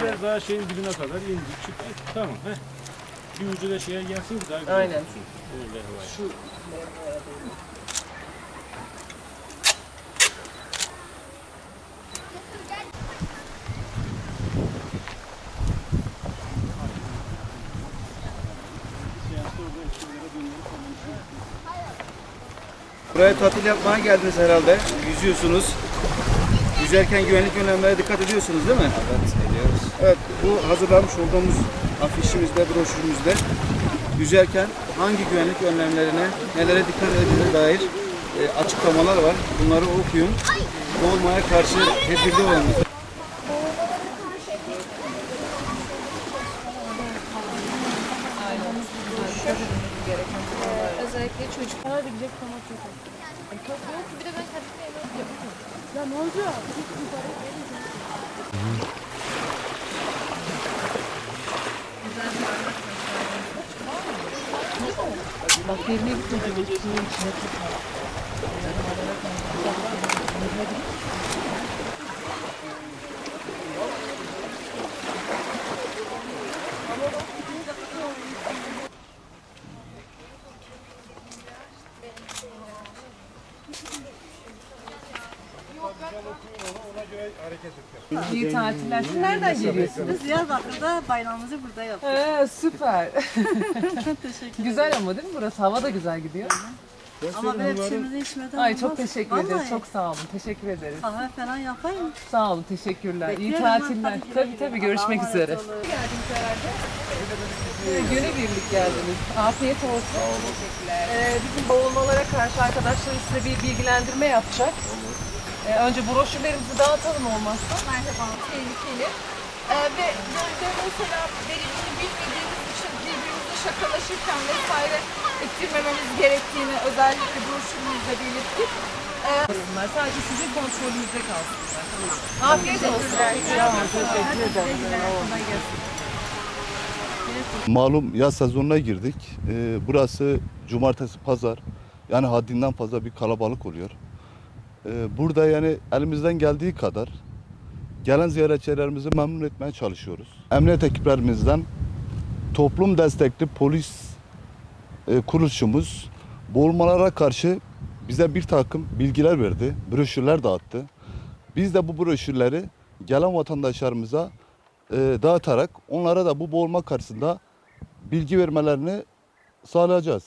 Biraz daha şeyin dibine kadar indik çıktık. Tamam. Heh. Bir ucu da şeye gelsin daha güzel Aynen. var. Şu Buraya tatil yapmaya geldiniz herhalde. Yüzüyorsunuz. Yüzerken güvenlik önlemlere dikkat ediyorsunuz değil mi? Evet, ediyoruz. Evet, bu hazırlamış olduğumuz afişimizde, broşürümüzde yüzerken hangi güvenlik önlemlerine, nelere dikkat edildiğine dair e, açıklamalar var. Bunları okuyun. Boğulmaya karşı tedbirli olun. Özellikle çocuklar da bilecek ama çok az. Çok yok bir de ben kendime yemek yapamam. Ya ne olacak? bak yerine gitmedi. Suyun içine İyi tatiller. Siz nereden geliyorsunuz? Diyarbakır'da bayramımızı burada yaptık. Ee, süper. güzel ama değil mi burası? Hava da güzel gidiyor. Ama böyle bir şeyimizi içmeden Ay olmaz. çok teşekkür Vallahi. ederiz. Çok sağ olun. Teşekkür ederiz. Kahve falan yapayım. Sağ olun. Teşekkürler. İyi Bekliyorum ben, tatiller. tabii ki. Tabii tabii. Görüşmek Allah'a üzere. olun. Ee, Günübirlik geldiniz. Afiyet olsun. Sağ olun. Teşekkürler. Ee, bizim boğulmalara karşı arkadaşlarım size bir bilgilendirme yapacak. Ee, önce broşürlerimizi dağıtalım olmazsa. Merhaba, tehlikeli. Ee, ve gölde mesela derinliğini bilmediğimiz için birbirimizle şakalaşırken vesaire ettirmememiz gerektiğini özellikle broşürümüzde belirttik. Bunlar sadece sizin kontrolünüzde kalsınlar. Afiyet olsun. Malum yaz sezonuna girdik. Ee, burası cumartesi pazar. Yani haddinden fazla bir kalabalık oluyor. Ee, burada yani elimizden geldiği kadar gelen ziyaretçilerimizi memnun etmeye çalışıyoruz. Emniyet ekiplerimizden toplum destekli polis e, kuruluşumuz boğulmalara karşı bize bir takım bilgiler verdi, broşürler dağıttı. Biz de bu broşürleri gelen vatandaşlarımıza e, dağıtarak onlara da bu boğulma karşısında bilgi vermelerini sağlayacağız.